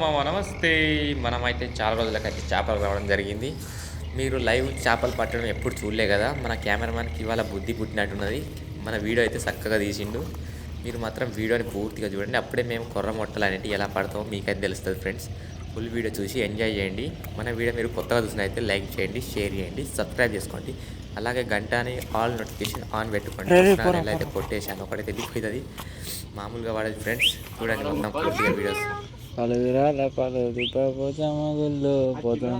మామ నమస్తే. మనమైతే చాలా రోజులకైతే చేపలు రావడం జరిగింది. మీరు లైవ్ చేపలు పట్టడం ఎప్పుడు చూడలే కదా. మన కెమెరామ్యాన్కి ఇవాళ బుద్ధి పుట్టినట్టున్నది. మన వీడియో అయితే చక్కగా తీసిండు. మీరు మాత్రం వీడియోని పూర్తిగా చూడండి. అప్పుడే మేము కొర్ర మొట్టలు అనేవి ఎలా పడతామో మీకైతే తెలుస్తుంది ఫ్రెండ్స్. ఫుల్ వీడియో చూసి ఎంజాయ్ చేయండి. మన వీడియో మీరు కొత్తగా చూసినైతే లైక్ చేయండి షేర్ చేయండి సబ్స్క్రైబ్ చేసుకోండి. అలాగే గంటని ఆల్ నోటిఫికేషన్ ఆన్ పెట్టుకోండి. ఎలా అయితే కొట్టేసాను ఒకటైతే వెళ్ళిపోతుంది మామూలుగా వాడేది ఫ్రెండ్స్. చూడండి మొత్తం పూర్తిగా వీడియోస్. పలు విరాల పలు పోచమగుల్లో పోతాం.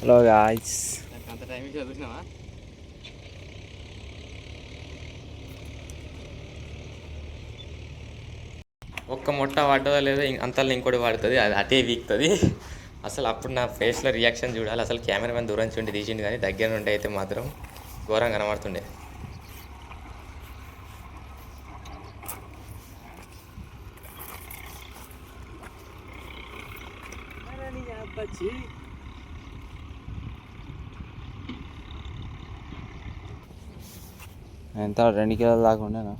Hello guys. అంత టైం చదువుతున్నావా ఒక్క మొట్ట పడ్డదో లేదో ఇం- అంతలో ఇంకోటి పడుతుంది అది అటే వీక్తుంది. అసలు అప్పుడు నా ఫేస్లో రియాక్షన్ చూడాలి అసలు కెమెరామెన్ దూరం నుంచి ఉండి తీసిండు కానీ దగ్గర నుండి అయితే మాత్రం ఘోరంగా కనబడుతుండే. ఎంత? రెండు కిలోలు దాకా ఉండేనా?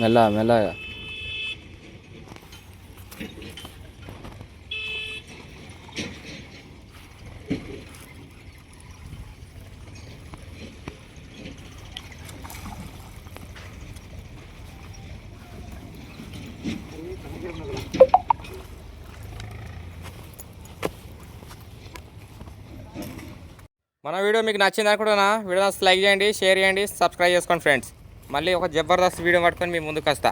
మెల్ల మెల్లగా మన వీడియో మీకు నచ్చింది అనుకుంటున్నా వీడియో లైక్ చేయండి షేర్ చేయండి సబ్స్క్రైబ్ చేసుకోండి ఫ్రెండ్స్. మళ్ళీ ఒక జబర్దస్త్ వీడియో పట్టుకొని మీ ముందుకు వస్తా